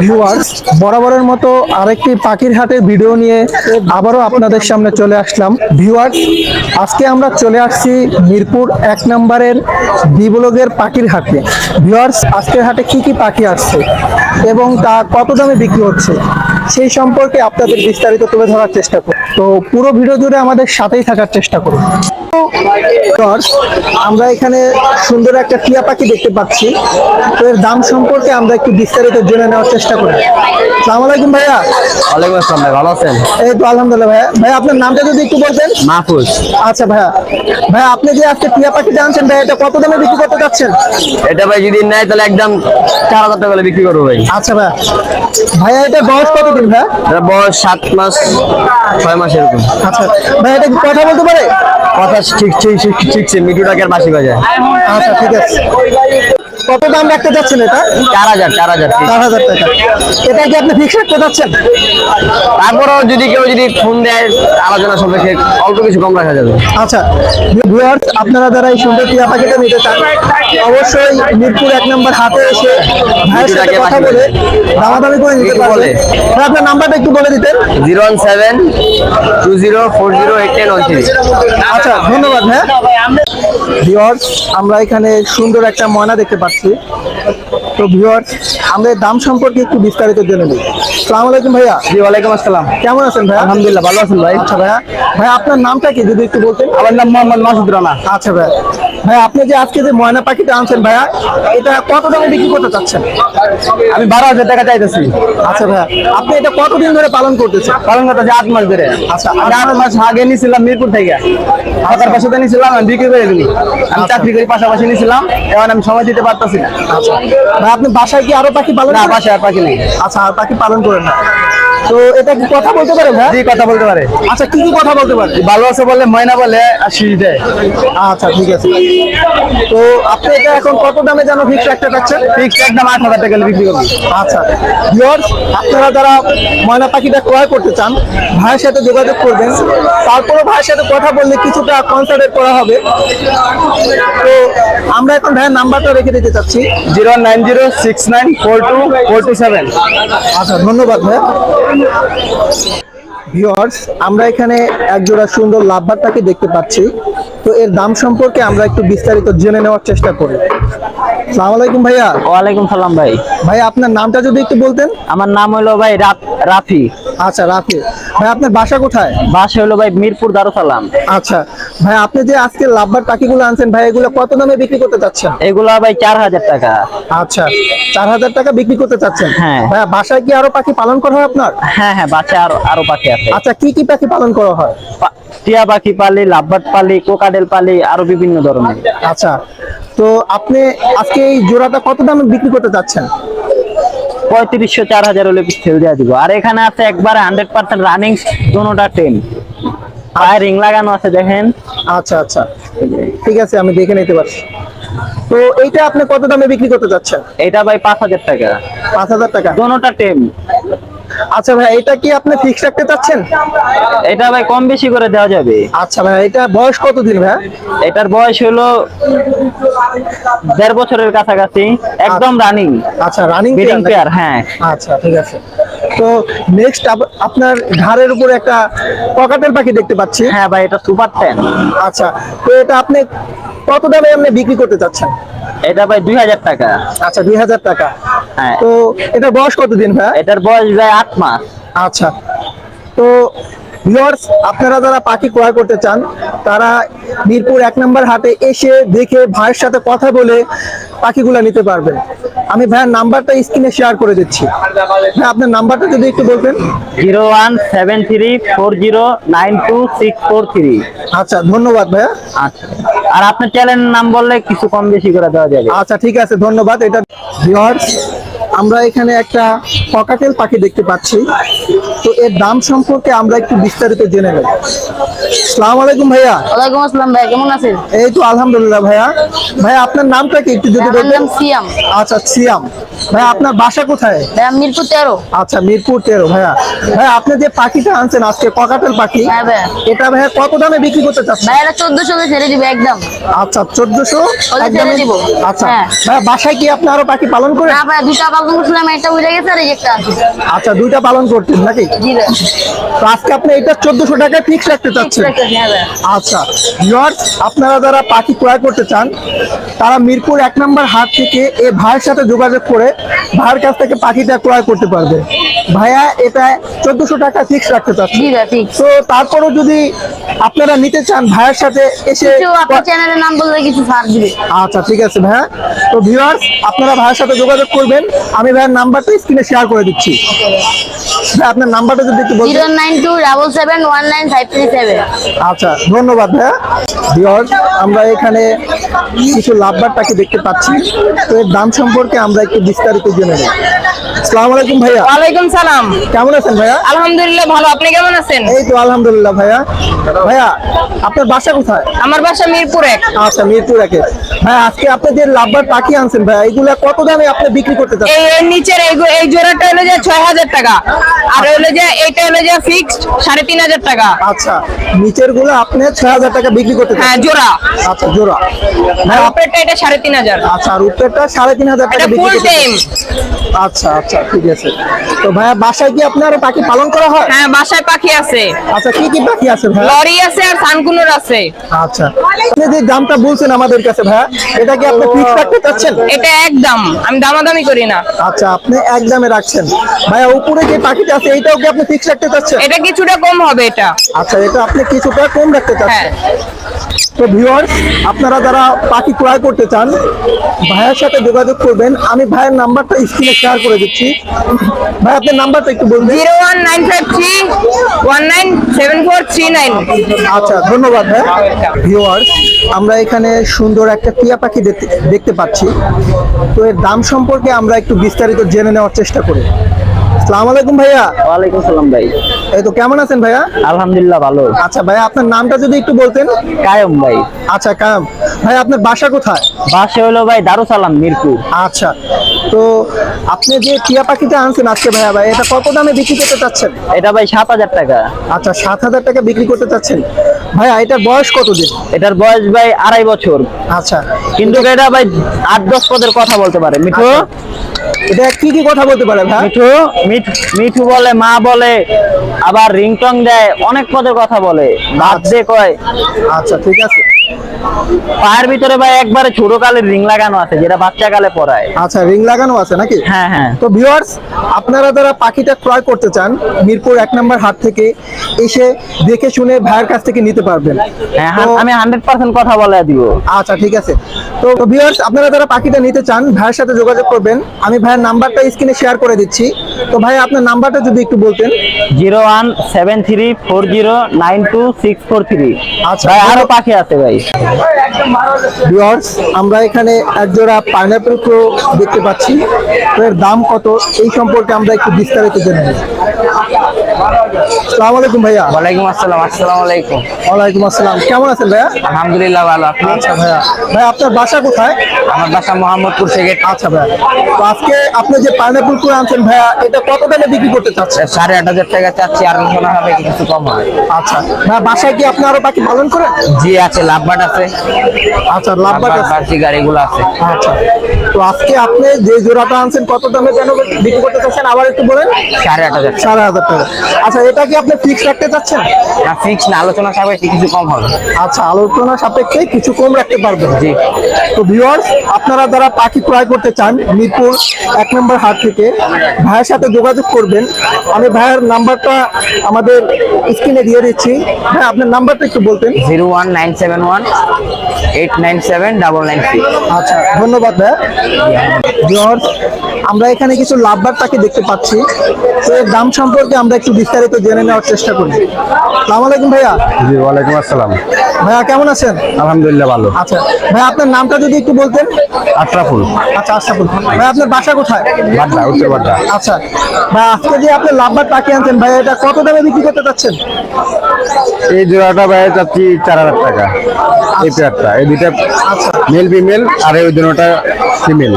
Viewers বরাবরের মতো আরেকটি পাখির হাটের ভিডিও নিয়ে আবারও আপনাদের সামনে চলে আসলাম। ভিউয়ার্স আজকে আমরা চলে আসছি মিরপুর এক নম্বরের বিবলগের পাখির হাটে। ভিউয়ার্স আজকের হাটে কি কি পাখি আসছে এবং তা কত দামে বিক্রি হচ্ছে? সেই সম্পর্কে আপনাদের বিস্তারিত তুলে ধরার চেষ্টা করুন তো পুরো ভিডিও জুড়ে আমাদের সাথেই থাকার চেষ্টা করুন। আমরা এখানে সুন্দর একটা টিয়া পাখি দেখতে পাচ্ছি। তো এর দাম সম্পর্কে আমরা একটু বিস্তারিত জেনে নেওয়ার চেষ্টা করি। সালাম আলাইকুম ভাইয়া। ওয়ালাইকুম আসসালাম ভাই ভালো আছেন? এই তো আলহামদুলিল্লাহ ভাইয়া। ভাইয়া আপনার নামটা যদি একটু বলতেন। মাহফুজ। আচ্ছা ভাইয়া। ভাইয়া আপনি যে আজকে টিয়া পাখি জানছেন ভাইয়া এটা কত দামে বিক্রি করতে যাচ্ছেন? এটা ভাই যদি নেয় তাহলে একদম চার হাজার টাকা করে বিক্রি করব ভাই। আচ্ছা ভাইয়া। ভাইয়া এটা বয়স কতদিন ভাই এটা বয়স সাত মাস ছয় মাস এরকম। আচ্ছা ভাইয়া এটা কি কথা বলতে পারে? কথা ঠিক ঠিক ঠিক ঠিকছে মিঠু আর বাসি বাজায়। আচ্ছা ঠিক আছে। কত দাম রাখতে যাচ্ছেন এটা? চার হাজার চার হাজার চার হাজার টাকা। এটা কি আপনি ফিক্স রাখতে যাচ্ছেন? তারপরেও যদি কেউ যদি ফোন দেয় আলোচনা সাপেক্ষে অল্প কিছু কম রাখা যাবে। আচ্ছা ভিউয়ার্স আপনারা যারা এই সুন্দর টিয়া পাখিটা নিতে চান অবশ্যই মিরপুর এক নম্বর হাতে এসে ভাইয়ের সাথে কথা বলে দামাদামি করে নিতে। ভাই, আপনার নাম্বারটা একটু বলে দিতেন। Zero one seven two zero four zero eight ten one three. আচ্ছা ধন্যবাদ হ্যাঁ। ভিউয়ার্স আমরা এখানে সুন্দর একটা ময়না দেখতে পাচ্ছি। তো ভিওর্স আমাদের দাম সম্পর্কে একটু বিস্তারিত জেনে নিই। সালাম আলাইকুম ভাইয়া। জি ওয়ালাইকুম আসসালাম। কেমন আছেন ভাইয়া? আলহামদুলিল্লাহ ভালো আছেন ভাই। আচ্ছা ভাইয়া। ভাই আপনার নামটা কি? যদি একটু বলতেন। আমার নাম মোহাম্মদ মাসুদ রানা। আচ্ছা ভাই ভাই আপনি যে আজকে যে ময়না পাখিটা আনছেন ভাইয়া এটা কত দামে বিক্রি করতে চাচ্ছেন? আমি বারো হাজার টাকা চাইতেছি। আচ্ছা ভাইয়া আপনি এটা কতদিন ধরে পালন করতেছেন? পালন করতেছি আট মাস ধরে। আচ্ছা, আমি আট মাস আগে নিয়েছিলাম মিরপুর থেকে। ঢাকার পাশে নিয়েছিলাম আমি বিক্রি করে দিলি। আমি চাকরি করি পাশাপাশি নিয়েছিলাম এখন আমি সময় দিতে পারতেছি না। ভাই আপনি বাসায় কি আরও পাখি পালন না বাসায় আর পাখি নেই। আচ্ছা আর পাখি পালন করেন না। তো এটা কি কথা বলতে পারে ভাই? জি কথা বলতে পারে। আচ্ছা কি কি কথা বলতে পারে? ভালো আছে বলে ময়না বলে আর শীষ দেয়। আচ্ছা ঠিক আছে। তো আপনি এটা এখন কত দামে যেন ফিক্স রাখতে চাচ্ছেন ফিক্স একদম আট হাজার টাকা বিক্রি করবি আচ্ছা। ভিউয়ার্স আপনারা যারা ময়না পাখিটা ক্রয় করতে চান ভাইয়ের সাথে যোগাযোগ করবেন। তারপরে ভাইয়ের সাথে কথা বললে কিছুটা কনসাল্টেট করা হবে। তো আমরা এখন ভাইয়ের নাম্বারটা রেখে দিতে চাচ্ছি। Zero nine zero six nine four two four two seven. আচ্ছা ধন্যবাদ ভাই। ভিউয়ার্স আমরা এখানে একজোড়া সুন্দর লাভবারটাকে দেখতে পাচ্ছি। তো এর দাম সম্পর্কে আমরা একটু বিস্তারিত জেনে নেওয়ার চেষ্টা করি। সালাম আলাইকুম ভাইয়া। ওয়ালাইকুম সালাম ভাই। ভাই আপনার নামটা যদি একটু বলতেন? আমার নাম হলো ভাই রাফি। আচ্ছা রাফি। ভাই আপনার বাসা কোথায়? বাসা হলো ভাই মিরপুর দারুসালাম। আচ্ছা ভাই আপনি যে আজকে লাভবার পাখিগুলো আনছেন ভাই এগুলো কত দামে বিক্রি করতে চাচ্ছেন? এগুলা ভাই চার হাজার টাকা। আচ্ছা চার হাজার টাকা বিক্রি করতে চাচ্ছেন? হ্যাঁ। ভাইয়া বাসায় কি আরও পাখি পালন করা হয় আপনার? হ্যাঁ হ্যাঁ বাসা আরও আরও পাখি আছে। আচ্ছা কি কি পাখি পালন করা হয়? টিয়া পাখি পালি লাভবাট পালি কোকাডেল পালি আরও বিভিন্ন ধরনের। আচ্ছা তো আপনি আজকে এই জোড়াটা কত দামে বিক্রি করতে চাচ্ছেন? পঁয়ত্রিশশো চার হাজার হলে সেল দেওয়া দিব। আর এখানে আছে একবারে হান্ড্রেড পার্সেন্ট রানিং দোনোটা টেন। রিং লাগানো আছে দেখেন। আচ্ছা আচ্ছা। ঠিক আছে আমি দেখে নিতে পারছি। তো এইটা আপনি কত দামে বিক্রি করতে চাচ্ছেন? এটা ভাই পাঁচ হাজার টাকা। পাঁচ হাজার টাকা। দোনোটা টেম আচ্ছা ভাই এটা কি আপনি ফিক্স রাখতে চাচ্ছেন? এটা ভাই কম বেশি করে দেওয়া যাবে। আচ্ছা ভাই এটা বয়স কতদিন ভাই? এটার বয়স হলো দেড় বছরের কাছাকাছি একদম রানিং আচ্ছা রানিং পেয়ার হ্যাঁ। আচ্ছা ঠিক আছে। তো নেক্সট আপনার ঘাড়ের উপরে একটা পকাটের পাখি দেখতে পাচ্ছি। হ্যাঁ ভাই এটা সুপার টেন আচ্ছা তো এটা আপনি কত দামে আপনি বিক্রি করতে চাচ্ছেন? এটা ভাই দুই হাজার টাকা। আচ্ছা দুই হাজার টাকা। হ্যাঁ। তো এটা বয়স কতদিন ভাই? এটার বয়স ভাই আট মাস। আচ্ছা তো ভিউয়ার্স আপনারা যারা পাখি ক্রয় করতে চান তারা মিরপুর এক নম্বর হাটে এসে দেখে ভাইয়ের সাথে কথা বলে পাখিগুলা নিতে পারবেন। আমি ভাইয়ের নাম্বারটা স্ক্রিনে শেয়ার করে দিচ্ছি। ভাই আপনার নাম্বারটা যদি একটু বলতেন। Zero one seven three four zero nine two six four three. আচ্ছা ধন্যবাদ ভাইয়া। আচ্ছা। আর আপনার চ্যানেলের নাম বললে কিছু কম বেশি করে দেওয়া যাবে। আচ্ছা ঠিক আছে ধন্যবাদ। এটা ভিউয়ার্স আমরা এখানে একটা ককাটেল পাখি দেখতে পাচ্ছি। তো এর দাম সম্পর্কে আমরা একটু বিস্তারিত জেনে নেব। সালাম আলাইকুম ভাইয়া। ওয়ালাইকুম আসসালাম ভাই কেমন আছেন? এই তো আলহামদুলিল্লাহ ভাইয়া। ভাইয়া আপনার নামটা কি একটু যদি বলেন বলতেন? সিয়াম। আচ্ছা সিয়াম। ভাইয়া আপনার বাসা কোথায়? ভাই মিরপুর তেরো। আচ্ছা মিরপুর তেরো ভাইয়া। আপনি যে পাখিটা আনছেন আজকে ককাটেল পাখি হ্যাঁ এটা ভাইয়া কত দামে বিক্রি করতে চাচ্ছেন? ভাই এটা চোদ্দশো ছেড়ে দিবে একদম। আচ্ছা চোদ্দশো দিব। আচ্ছা হ্যাঁ। ভাইয়া বাসায় কি আপনি আরও পাখি পালন করেন? না ভাই দুটা পালন করছিলাম একটা উড়ে গেছে আর একটা আচ্ছা দুইটা পালন করতেন নাকি? জি ভাই তো আজকে আপনি এটা চোদ্দশো টাকায় ফিক্স রাখতে চাচ্ছেন। হ্যাঁ আচ্ছা ভিউয়ার্স আপনারা যারা পাখি ক্রয় করতে চান তারা মিরপুর এক নম্বর হাট থেকে এ ভাইয়ের সাথে যোগাযোগ করে ভাইয়ের কাছ থেকে পাখিটা ক্রয় করতে পারবে। ভাইয়া এটা চোদ্দশো টাকা ফিক্স রাখতে চাচ্ছে। তো তারপরও যদি আপনারা নিতে চান ভাইয়ের সাথে এসে চ্যানেলের নাম বললে কিছু ছাড় দিবে। আচ্ছা ঠিক আছে ভাইয়া। তো ভিউয়ার্স আপনারা ভাইয়ের সাথে যোগাযোগ করবেন। আমি ভাইয়ের নাম্বারটা স্ক্রিনে শেয়ার করে দিচ্ছি। ভাই আপনার নাম্বারটা যদি একটু বলতেন। আচ্ছা ধন্যবাদ ভাইয়া। ভিউয়ার্স আমরা এখানে কিছু লাভবার পাখি দেখতে পাচ্ছি। তো এর দাম সম্পর্কে আমরা একটু বিস্তারিত জেনে নেব। আসসালামু আলাইকুম ভাইয়া। ওয়ালাইকুম সালাম। কেমন আছেন ভাইয়া? আলহামদুলিল্লাহ ভালো। আপনি কেমন আছেন? এই তো আলহামদুলিল্লাহ ভাইয়া। ভাইয়া আপনার বাসা কোথায়? আমার বাসা মিরপুর এক। আচ্ছা মিরপুর একে। ভাইয়া আজকে আপনি যে লাভবার পাখি আনছেন ভাইয়া এগুলা কত দামে আপনি বিক্রি করতে চাচ্ছেন? এই এর নিচের এই এই জোড়াটা হলো যে ছয় হাজার টাকা। আর হলো যে এইটা হলো যে ফিক্সড সাড়ে তিন হাজার টাকা। আচ্ছা নিচেরগুলো আপনি ছয় হাজার টাকা বিক্রি করতে হ্যাঁ চাচ্ছেন। জোড়া। আচ্ছা জোড়া। আর ভাইয়া, উপরেরটা এটা সাড়ে তিন হাজার। আচ্ছা আর তিন হাজার টাকা বিক্রি করতে আচ্ছা আচ্ছা ঠিক আছে। তো ভাইয়া বাসায় কি আপনার পাখি পালন করা হয়? হ্যাঁ বাসায় পাখি আছে। আচ্ছা কি কি পাখি আছে ভাইয়া? লরি আছে আর সানকুনুর আছে। আচ্ছা। আপনি যে দামটা বলছেন আমাদের কাছে ভাইয়া এটা কি আপনি ফিক্স রাখতে চাচ্ছেন? এটা একদম আমি দামাদামি করি না। আচ্ছা আপনি এক দামে রাখছেন। ভাইয়া উপরে যে পাখিটা আছে এইটাও কি আপনি ফিক্স রাখতে চাচ্ছেন? এটা কিছুটা কম হবে এটা। আচ্ছা এটা আপনি কিছুটা কম রাখতে হ্যাঁ। চাচ্ছেন তো ভিউয়ার্স আপনারা যারা পাখি ক্রয় করতে চান ভাইয়ের সাথে যোগাযোগ করবেন। আমি ভাইয়ের নাম্বারটা স্ক্রিনে শেয়ার করে দিচ্ছি। ভাই আপনার নাম্বারটা একটু বলুন। Zero one nine five three one nine seven four three nine. আচ্ছা ধন্যবাদ ভাই। ভিউয়ার্স আমরা এখানে সুন্দর একটা টিয়া পাখি দেখতে দেখতে পাচ্ছি। তো এর দাম সম্পর্কে আমরা একটু বিস্তারিত জেনে নেওয়ার চেষ্টা করি। আসসালামু আলাইকুম ভাইয়া। ওয়ালাইকুম সালাম ভাই। এই তো কেমন আছেন ভাইয়া? আলহামদুলিল্লাহ ভালো। আচ্ছা ভাইয়া আপনার নামটা যদি একটু বলতেন। কায়ম ভাই। আচ্ছা কাম ভাই আপনার বাসা কোথায়? বাসে হলো ভাই দারুসালাম মিরপুর। আচ্ছা তো আপনি যে টিয়া পাখিটা আনছেন আজকে ভাইয়া ভাই এটা কত দামে বিক্রি করতে চাচ্ছেন? এটা ভাই সাত হাজার টাকা। আচ্ছা সাত হাজার টাকা বিক্রি করতে চাচ্ছেন। ভাইয়া এটার বয়স কতদিন? এটার বয়স ভাই আড়াই বছর। আচ্ছা। কিন্তু এটা ভাই আট দশ পদের কথা বলতে পারে মিঠু। এটা কি কি কথা বলতে পারে ভাই? মিঠু মিঠু মিঠু বলে মা বলে আবার রিংটং দেয় অনেক পদের কথা বলে। ভাত দিয়ে কয়। আচ্ছা ঠিক আছে। পায়ের ভিতরে ভাই একবারে ছোট কালের রিং লাগানো আছে যেটা বাচ্চা কালে পরায়। আচ্ছা রিং লাগানো আছে নাকি? হ্যাঁ হ্যাঁ। তো ভিউয়ার্স আপনারা যারা পাখিটা ক্রয় করতে চান মিরপুর এক নম্বর হাট থেকে এসে দেখে শুনে ভাইয়ের কাছ থেকে নিতে পারবেন। হ্যাঁ আমি হান্ড্রেড পার্সেন্ট কথা বলে দিব। আচ্ছা ঠিক আছে। তো ভিউয়ার্স আপনারা যারা পাখিটা নিতে চান ভাইয়ের সাথে যোগাযোগ করবেন। আমি ভাইয়ের নাম্বারটা স্ক্রিনে শেয়ার করে দিচ্ছি। তো ভাই আপনার নাম্বারটা যদি একটু বলতেন। Zero one seven three four zero nine two six four three. আচ্ছা। আরও পাখি আছে ভাই। আমরা এখানে একজোড়া পাইনাপেল ক্রো দেখতে পাচ্ছি। এর দাম কত? এই সম্পর্কে আমরা একটু বিস্তারিত জেনে আসসালামু আলাইকুম ভাইয়া। ওয়ালাইকুম আসসালাম আসসালামু আলাইকুম। ওয়ালাইকুম আসসালাম। কেমন আছেন ভাইয়া? আলহামদুলিল্লাহ ভালো আপনি? আচ্ছা ভাইয়া। ভাই আপনার বাসা কোথায়? আমার বাসা মোহাম্মদপুর থেকে। আচ্ছা ভাইয়া। তো আজকে আপনি যে পাইনাপেল প্রো আনছেন ভাইয়া এটা কত দামে বিক্রি করতে চাচ্ছেন? সাড়ে আট হাজার টাকা চাচ্ছি আর মনে হবে কিছু কম হবে আচ্ছা। ভাইয়া বাসায় কি আপনি আরও পাখি পালন করেন? জি আছে লাভবাট আছে। আচ্ছা লাভবাট আছে। গাড়িগুলো আছে। আচ্ছা। তো আজকে আপনি যে জোড়াটা আনছেন কত দামে কেন বিক্রি করতে চাচ্ছেন? আবার একটু বলেন। সাড়ে আট হাজার। সাড়ে হাজার টাকা। আচ্ছা এটা কি আপনি ফিক্স রাখতে চাচ্ছেন? না ফিক্স না আলোচনা সাপেক্ষে কিছু কম হবে। আচ্ছা আলোচনা সাপেক্ষে কিছু কম রাখতে পারবেন। জি। তো ভিউয়ার্স আপনারা যারা পাখি ক্রয় করতে চান মিরপুর এক নম্বর হাট থেকে ভাইয়ের সাথে যোগাযোগ করবেন। আমি ভাইয়ের নাম্বারটা আমাদের স্ক্রিনে দিয়ে দিচ্ছি। হ্যাঁ আপনার নাম্বারটা একটু বলতেন। Zero one nine seven one eight nine seven double nine six আচ্ছা ধন্যবাদ ভাইয়া ভিউয়ার্স আমরা এখানে কিছু লাভবার পাখি দেখতে পাচ্ছি। তো এর দাম সম্পর্কে আমরা একটু বিস্তারিত জেনে নেওয়ার চেষ্টা করি। সালাম আলাইকুম ভাইয়া। জি ওয়ালাইকুম আসসালাম। ভাইয়া কেমন আছেন? আলহামদুলিল্লাহ ভালো। আচ্ছা ভাই আপনার নামটা যদি একটু বলতেন। আশরাফুল। আচ্ছা আশরাফুল। ভাই আপনার বাসা কোথায়? বাড্ডা উত্তর বাড্ডা। আচ্ছা ভাই আজকে যে আপনি লাভবার পাখি আনছেন ভাই এটা কত দামে বিক্রি করতে চাচ্ছেন? এই জোড়াটা ভাই চাচ্ছি চার হাজার টাকা। এই পেয়ারটা এই দুইটা মেল ফিমেল আর এই দুটোটা ফিমেল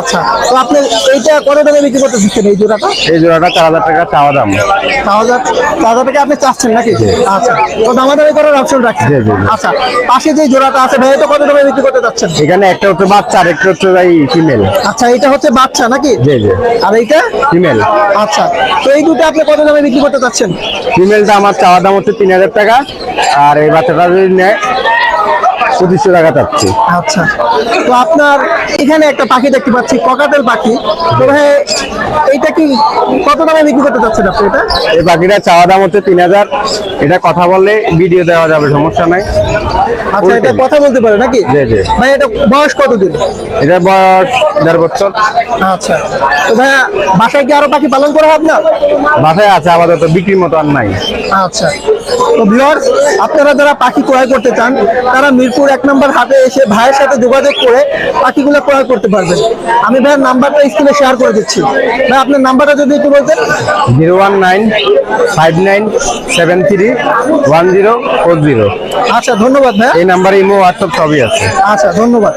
আচ্ছা তো আপনি এইটা কত দামে বিক্রি করতে চাচ্ছেন এই জোড়াটা? এই জোড়াটা চার হাজার টাকা চাওয়া দাম। তাহলে তাহলে থেকে আপনি চাচ্ছেন নাকি? আচ্ছা তো দামাদামি করার অপশন রাখছেন জি, জি, জি। আচ্ছা পাশে যে জোড়াটা আছে ভাই কত দামে বিক্রি করতে চাচ্ছেন? এখানে একটা হচ্ছে বাচ্চা আর একটা হচ্ছে ভাই ফিমেল আচ্ছা এটা হচ্ছে বাচ্চা নাকি? জি জি। আর এইটা? ফিমেল আচ্ছা তো এই দুটো আপনি কত দামে বিক্রি করতে চাচ্ছেন? ফিমেলটা আমার চাওয়া দাম হচ্ছে তিন হাজার টাকা আর এই বাচ্চাটা যদি নেয় পঁচিশশো টাকা চাচ্ছি। আচ্ছা। তো আপনার এখানে একটা পাখি দেখতে পাচ্ছি ককাটেল পাখি। তো ভাই এইটা কি কত দামে বিক্রি করতে চাচ্ছেন আপনি এটা? এই পাখিটা চাওয়া দাম হচ্ছে তিন হাজার। এটা কথা বললে ভিডিও দেওয়া যাবে সমস্যা নাই। আচ্ছা এটা কথা বলতে পারে নাকি? জি, জি। ভাই এটা বয়স কতদিন? এটার বয়স দেড় বছর। আচ্ছা। তো ভাইয়া বাসায় কি আরও পাখি পালন করা হয় আপনার? বাসায় আছে আপাতত বিক্রির মতো আর নাই। আচ্ছা। তো ভিউয়ার্স আপনারা যারা পাখি ক্রয় করতে চান তারা মিরপুর এক নম্বর হাটে এসে ভাইয়ের সাথে যোগাযোগ করে পাখিগুলো ক্রয় করতে পারবেন। আমি ভাইয়ের নাম্বারটা স্ক্রিনে শেয়ার করে দিচ্ছি। ভাই আপনার নাম্বারটা যদি একটু বলতেন। Zero one nine five nine seven three one zero four zero. আচ্ছা ধন্যবাদ ভাইয়া এই নাম্বারে ইমো হোয়াটসঅ্যাপ সবই আছে। আচ্ছা ধন্যবাদ।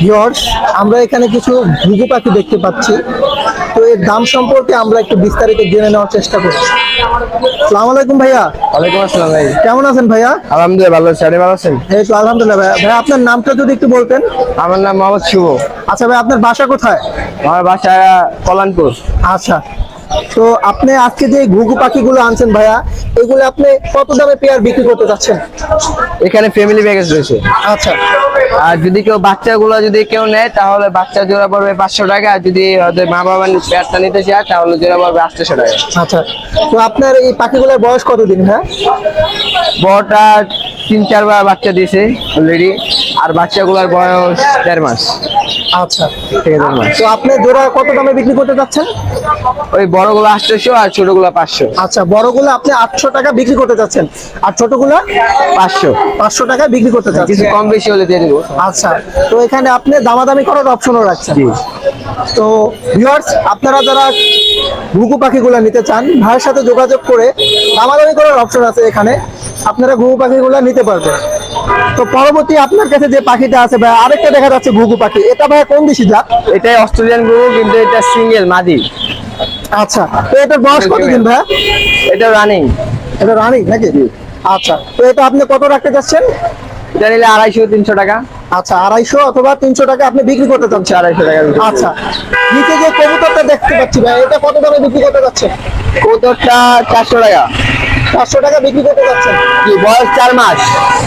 ভিউয়ার্স আমরা এখানে কিছু ঘুঘু পাখি দেখতে পাচ্ছি। তো এর দাম সম্পর্কে আমরা একটু বিস্তারিত জেনে নেওয়ার চেষ্টা করছি। সালাম আলাইকুম ভাইয়া। ওয়ালাইকুম আসসালাম ভাই। কেমন আছেন ভাইয়া? আলহামদুলিল্লাহ ভালো আছি। আপনি ভালো আছেন? এই তো আলহামদুলিল্লাহ ভাইয়া। ভাইয়া আপনার নামটা যদি একটু বলতেন। আমার নাম মোহাম্মদ শুভ। আচ্ছা ভাই আপনার বাসা কোথায়? আমার বাসা কল্যাণপুর। আচ্ছা। তো আপনি আজকে যে ঘুঘু পাখিগুলো আনছেন ভাইয়া এগুলো আপনি কত দামে পেয়ার বিক্রি করতে চাচ্ছেন? এখানে ফ্যামিলি প্যাকেজ রয়েছে। আচ্ছা। আর যদি কেউ বাচ্চাগুলো যদি কেউ নেয় তাহলে বাচ্চা জোড়া পড়বে পাঁচশো টাকা। আর যদি ওদের মা বাবা পেয়ারটা নিতে চায় তাহলে জোড়া পড়বে আটশোশো টাকা। আচ্ছা। তো আপনার এই পাখিগুলোর বয়স কতদিন হ্যাঁ বড়টা তিন চারবার বাচ্চা দিয়েছে অলরেডি আর বাচ্চাগুলোর বয়স দেড় মাস। আচ্ছা। থেকে দেড় মাস। তো আপনি জোড়া কত দামে বিক্রি করতে ওই বড়গুলো আটশোশো আর ছোটগুলো পাঁচশো। আচ্ছা বড়গুলো আপনি আটশো টাকা বিক্রি করতে আর ছোটগুলো? পাঁচশো। পাঁচশো টাকা বিক্রি করতে কিছু কম বেশি হলে দিয়ে দেবো। আচ্ছা তো এখানে আপনি দামাদামি করার অপশনও রাখছেন। তো ভিউয়ার্স আপনারা যারা ঘুঘু পাখিগুলো নিতে চান ভাইয়ের সাথে যোগাযোগ করে দামাদামি করার অপশন আছে এখানে। আপনারা ঘুঘু পাখিগুলো নিতে পারবেন। তো পরবর্তী আপনার কাছে যে পাখিটা আছে ভাই আরেকটা দেখা যাচ্ছে ঘুঘু পাখি। এটা ভাই কোন দেশি জাত? এটাই অস্ট্রেলিয়ান গরু কিন্তু এটা সিঙ্গেল মাদি। আচ্ছা তো এটার বয়স কতদিন ভাই? এটা রানিং। এটা রানি নাকি? আচ্ছা তো এটা আপনি কত রাখতে চাচ্ছেন এটা নিলে আড়াইশো তিনশো টাকা। আচ্ছা আড়াইশো অথবা তিনশো টাকা আপনি বিক্রি করতে চাচ্ছেন আড়াইশো টাকা আচ্ছা নিচে যে কবুতরটা দেখতে পাচ্ছি ভাই এটা কত দামে বিক্রি করতে যাচ্ছেন? কৌতরটা চারশো টাকা। চারশো টাকা বিক্রি করতে যাচ্ছেন? জি বয়স চার মাস।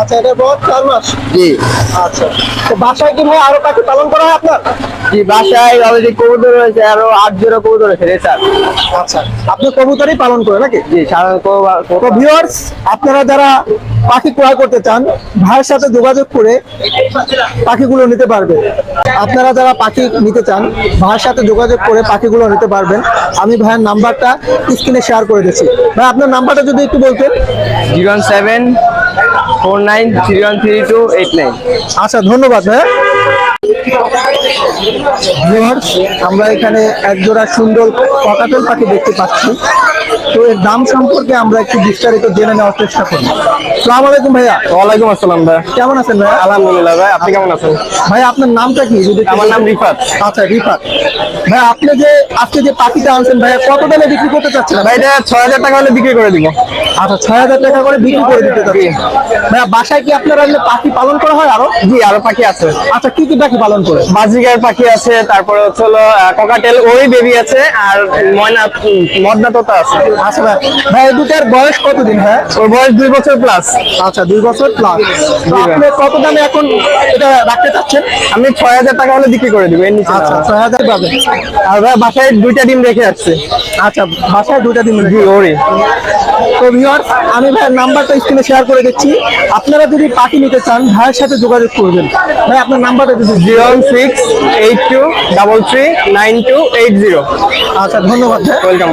আচ্ছা এটা বয়স চার মাস? জি। আচ্ছা। তো বাসায় কি ভাই আরও পাখি পালন করা হয় আপনার? জি বাসায় অলরেডি কবুতর রয়েছে আরও আট জোড়া কবুতর রয়েছে রেসার। আচ্ছা। আপনি কবুতরই পালন করে নাকি? জি সাধারণত ভিউয়ার্স আপনারা যারা পাখি ক্রয় করতে চান ভাইয়ের সাথে যোগাযোগ করে পাখিগুলো নিতে পারবেন আপনারা যারা পাখি নিতে চান ভাইয়ের সাথে যোগাযোগ করে পাখিগুলো নিতে পারবেন। আমি ভাইয়ের নাম্বারটা স্ক্রিনে শেয়ার করে দিচ্ছি। ভাই আপনার নাম্বারটা যদি একটু বলতেন। Zero seven four nine three one three two eight nine. আচ্ছা ধন্যবাদ ভাইয়া। আমরা এখানে একজোড়া সুন্দর ককাটেল পাখি দেখতে পাচ্ছি। তো এর দাম সম্পর্কে আমরা একটু বিস্তারিত জেনে নেওয়ার চেষ্টা করি। সালাম আলাইকুম ভাইয়া। ওয়ালাইকুম আসসালাম ভাই। কেমন আছেন ভাইয়া? আলহামদুলিল্লাহ ভাই আপনি কেমন আছেন? ভাই আপনার নামটা কি? যদি আমার নাম রিফাত। আচ্ছা রিফাত। ভাই আপনি যে আজকে যে পাখিটা আনছেন ভাইয়া কত দামে বিক্রি করতে চাচ্ছেন? ভাই এটা ছয় হাজার টাকা হলে বিক্রি করে দিব। আচ্ছা ছয় হাজার টাকা করে বিক্রি করে দিতে চাচ্ছেন। ভাইয়া বাসায় কি আপনারা এমনি পাখি পালন করা হয় আরও? জি আরও পাখি আছে। আচ্ছা কি কি পাখি পালন করে? বাজিগার পাখি আছে তারপরে হচ্ছে হলো ককাটেল ওই বেবি আছে আর ময়না মদনা তোতা আছে। আচ্ছা ভাই ভাই দুটার বয়স কতদিন হ্যাঁ ওর বয়স দুই বছর প্লাস আচ্ছা দুই বছর প্লাস আপনি কত দামে এখন এটা রাখতে চাচ্ছেন? আমি ছয় হাজার টাকা হলে বিক্রি করে দিব এর নিচে আচ্ছা ছয় হাজার পাবেন আর ভাই বাসায় দুইটা ডিম রেখে আসছে। আচ্ছা বাসায় দুটা দিন জি ওরে তো ভিউয়ার্স আমি ভাইয়ের নাম্বারটা স্ক্রিনে শেয়ার করে দিচ্ছি। আপনারা যদি পাখি নিতে চান ভাইয়ের সাথে যোগাযোগ করবেন। ভাই আপনার নাম্বারটা দিচ্ছি zero six eight two double three nine two eight zero. আচ্ছা ধন্যবাদ ভাই। ওয়েলকাম